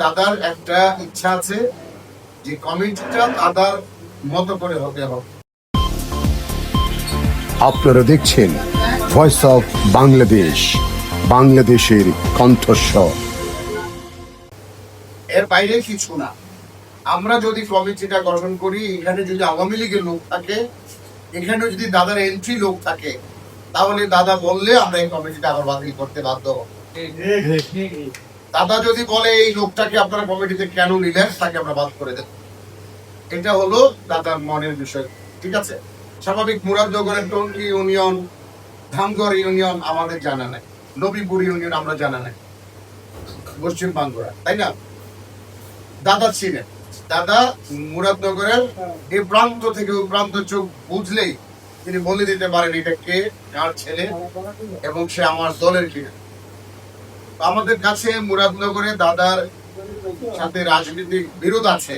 দাদার একটা ইচ্ছা আছে যে কমিটিটা দাদার মতো করে হতে হবে আপনারা দেখছেন ভয়েস অফ বাংলাদেশ বাংলাদেশের কণ্ঠস্বর। এর বাইরে কিছু না। আমরা যদি কমিটিটা গঠন করি এখানে যদি আওয়ামী লীগের লোক থাকে এখানে যদি দাদার এন্ট্রি লোক থাকে তাহলে দাদা বললে আমরা এই কমিটিটা আবার বাতিল করতে বাধ্য হব। দাদা যদি বলে এই লোকটাকে আপনারা কমিটিতে কেন নিলেন, তাকে আমরা বাদ করে দেব। এটা হলো দাদার মনের বিষয়, ঠিক আছে? স্বাভাবিক মুরাদনগরের টঙ্কি ইউনিয়ন, ধামগড় ইউনিয়ন আমাদের জানা নাই। নবীপুর ইউনিয়ন আমরা জানা নাই। পশ্চিম বাঙ্গুরা তাই না? দাদা ছিলেন। দাদা মুরাদনগরের এই প্রান্ত থেকে ওই প্রান্ত চোখ বুঝলেই তিনি বলে দিতে পারেন এটা কে, কার ছেলে, এবং সে আমার দলের কিনা। আমাদের কাছে মুরাদনগরে দাদার সাথে রাজনৈতিক বিরোধ আছে,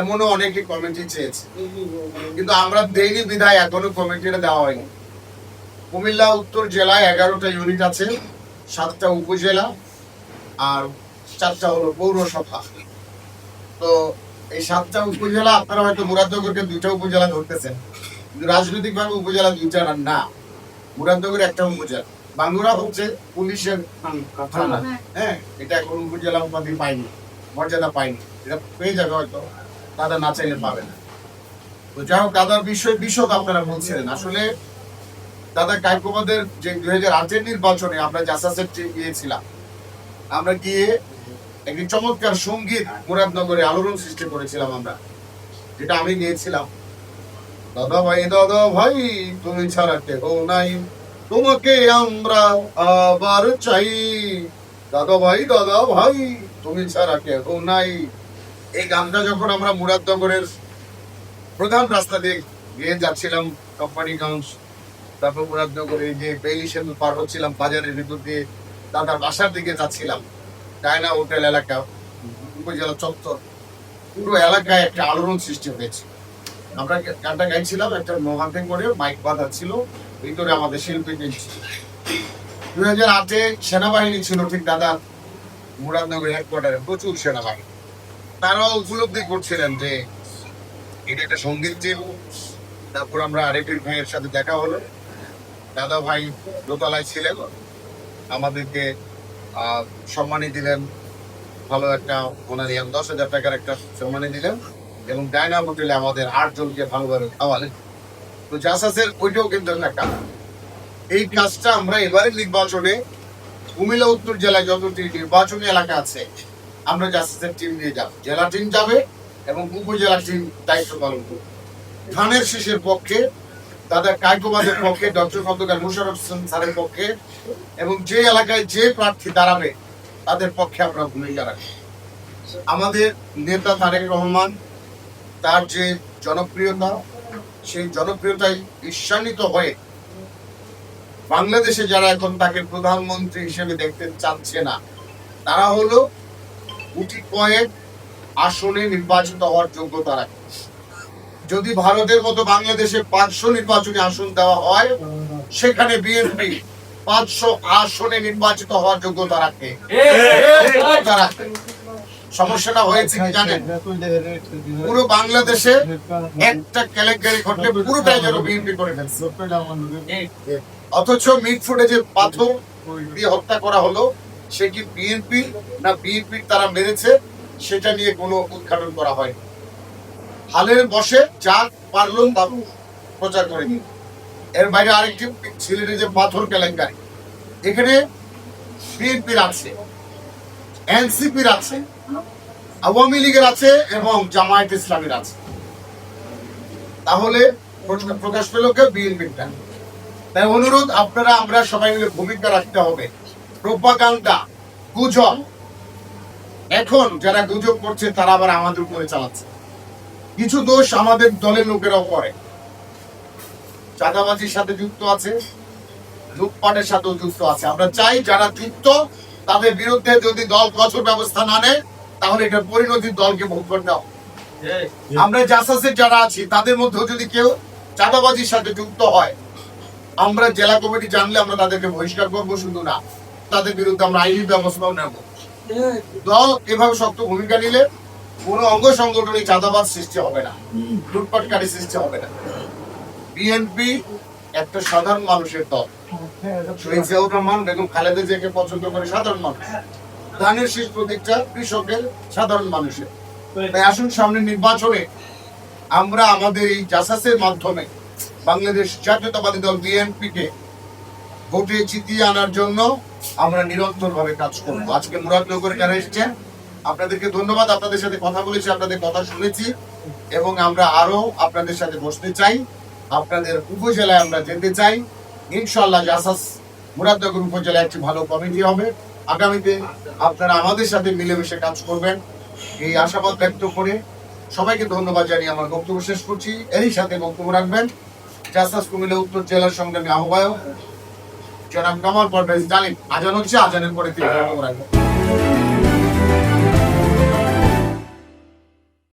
এমনও অনেকে কমিটি চেয়েছে। কিন্তু আমরা দেইনি বিধায় এখনও কমিটিটা দেওয়া হয়নি। কুমিল্লা উত্তর জেলায় এগারোটা ইউনিট আছে, সাতটা উপজেলা আর চারটা হলো পৌরসভা। তো এই সাতটা উপজেলা আপনারা হয়তো মুরাদনগরকে দুইটা উপজেলা ধরতেছেন। কিন্তু রাজনৈতিক ভাবে উপজেলা দুইটা না। মুরাদনগর একটা উপজেলা। বাঙ্গুরা হচ্ছে পুলিশের থানা হ্যাঁ। এটা এখন উপজেলা উপাধি পাইনি মর্যাদা পাইনি এটা পেয়ে যাবে হয়তো দাদা না চাইলে পাবে না। তো যাই হোক দাদার বিষয় বিশদ আপনারা বলছিলেন। আসলে দাদা কাইকোবাদের যে দুই হাজার আটের নির্বাচনে আমরা জাসাসের গিয়েছিলাম আমরা গিয়ে একটি চমৎকার সংগীত মুরাদনগরে আলোড়ন সৃষ্টি করেছিলাম আমরা যেটা আমি নিয়েছিলাম দাদা ভাই দাদা ভাই তুমি ছাড়া কেহ নাই। তোমাকে আমরা আবার চাই। দাদা ভাই দাদা ভাই, তুমি ছাড়া কেহ নাই। এই গানটা যখন আমরা মুরাদনগরের প্রধান রাস্তা দিয়ে গিয়ে যাচ্ছিলাম কোম্পানিগঞ্জ, তারপর মুরাদনগরে যে বেলিশন পার হচ্ছিলাম বাজারের ভিতর দিয়ে, দাদার বাসার দিকে যাচ্ছিলাম। ডায়না হোটেল এলাকা, উপজেলা চত্বর। পুরো এলাকায় একটা আলোড়ন সৃষ্টি হয়েছে। আমরা গানটা গাইছিলাম, একটা মোহান্তে করে মাইক বাঁধা ছিল। ভিতরে আমাদের শিল্পী ছিল দুই হাজার আটে সেনাবাহিনী ছিল ঠিক দাদা মুরাদনগর হেডকোয়ার্টারে প্রচুর সেনাবাহিনী। তারাও উপলব্ধি করছিলেন যে এটা একটা সংগীত টিম তারপর আমরা আরেফির ভাইয়ের সাথে দেখা হলো। দাদা ভাই দোতলায় ছিলেন। আমাদেরকে সম্মানী দিলেন। ভালো একটা ওনার দশ হাজার টাকার একটা সম্মানী দিলেন। এবং ডায়না হোটেলে আমাদের আটজনকে ভালোভাবে খাওয়ালেন। তো জাসাসের ওইটাও কিন্তু একটা এই কাজটা আমরা এবারে নির্বাচনে কুমিল্লা, উত্তর জেলায় যতটি নির্বাচনী এলাকা আছে, আমরা জাসাসের টিম নিয়ে যাব। জেলা টিম যাবে এবং উপজেলা টিম দায়িত্ব পালন করবে। ধানের শীষের পক্ষে, দাদা কায়কোবাদের পক্ষে, ডক্টর খন্দকার মুশারফ হোসেন স্যারের পক্ষে এবং যে এলাকায় যে প্রার্থী দাঁড়াবে, তাদের পক্ষে আমরা ভূমিকা রাখি আমাদের নেতা তারেক রহমান, তার যে জনপ্রিয়তা সেই জনপ্রিয়তায় ঈর্ষান্বিত হয়ে বাংলাদেশে যারা এখন তাকে প্রধানমন্ত্রী হিসেবে দেখতে চাচ্ছে না তারা হলো গুটি কয়েক আসনে নির্বাচিত হওয়ার যোগ্যতা রাখে যদি ভারতের মতো বাংলাদেশে পাঁচশো নির্বাচনী আসন দেওয়া হয় সেখানে বিএনপি পাঁচশো আসনে নির্বাচিত হওয়ার যোগ্যতা রাখে যোগ্যতা রাখে। সমস্যাটা হয়েছে কি জানেন? পুরো বাংলাদেশে একটা কেলেঙ্কারি ঘটলে পুরোটাই যেন বিএনপি করে ফেলছে। অথচ মিটফুটে যে পাথর দিয়ে হত্যা করা হলো, সে কি বিএনপি না বিএনপি তারা মেরেছে? সেটা নিয়ে কোনো উদ্ঘাটন করা হয় হালের বসে যা পারল তা প্রচার করে দিন এর বাইরে আরেকটি সিলেটে যে পাথর কেলেঙ্কারি। এখানে বিএনপির আছে, এনসিপির আছে আওয়ামী লীগের আছে এবং জামায়াত ইসলামের আছে। তাহলে প্রকাশ পেল কে? বিএনপিটা তাই অনুরোধ, আপনারা, আমরা সবাই মিলে ভূমিকা রাখতে হবে। প্রোপাগান্ডা, গুজব। এখন যারা গুজব করছে, তারা আবার আমাদের উপরে চালাচ্ছে। কিছু দোষ আমাদের দলের লোকেরাও করে। চাঁদাবাজির সাথে যুক্ত আছে, লুটপাটের সাথেও যুক্ত আছে। আমরা চাই যারা যুক্ত, তাদের বিরুদ্ধে যদি দল কঠোর ব্যবস্থা না নেয় তাহলে এটা পরিণতি দলকে ভোগ করতে হবে আমরা জাসাসের যারা আছি তাদের মধ্যেও যদি কেউ চাঁদাবাজির সাথে যুক্ত হয় আমরা জেলা কমিটি জানলে আমরা তাদেরকে বহিষ্কার করব শুধু না তাদের বিরুদ্ধে আমরা আইনি ব্যবস্থাও নেব। দল এভাবে শক্ত ভূমিকা নিলে কোনো অঙ্গ সংগঠনই চাঁদাবাদ সৃষ্টি হবে না লুটপাটকারী সৃষ্টি হবে না। বিএনপি একটা সাধারণ মানুষের দল। শহীদ জিয়াউর রহমান বেগম খালেদা জিয়াকে পছন্দ করে সাধারণ মানুষ। ধানের শীষ প্রতীকটা কৃষকের সাধারণ মানুষের। তাই আসুন সামনে নির্বাচনে আমরা আমাদের এই জাসাসের মাধ্যমে বাংলাদেশ জাতীয়তাবাদী দল বিএনপি কে ভোটে জিতিয়ে আনার জন্য আমরা নিরন্তর ভাবে কাজ করব। আজকে মুরাদনগরে যারা এসেছেন, আপনাদেরকে ধন্যবাদ। আপনাদের সাথে কথা বলেছি, আপনাদের কথা শুনেছি এবং আমরা আরও আপনাদের সাথে বসতে চাই। আপনাদের উপজেলায় আমরা যেতে চাই। ইনশাল্লাহ জাসাস মুরাদনগর উপজেলায় একটি ভালো কমিটি হবে। আগামীতে আপনারা আমাদের সাথে মিলেমিশে কাজ করবেন। এই আশাবাদ ব্যক্ত করে সবাইকে ধন্যবাদ জানিয়ে আমার বক্তব্য শেষ করছি। এরই সাথে বক্তব্য রাখবেন জাসাস কুমিল্লা উত্তর জেলার সংগ্রামী আহ্বায়ক জনাব কামাল পারভেজ জালিম আজান হচ্ছে, আজানের পরে তিনি রাখবেন।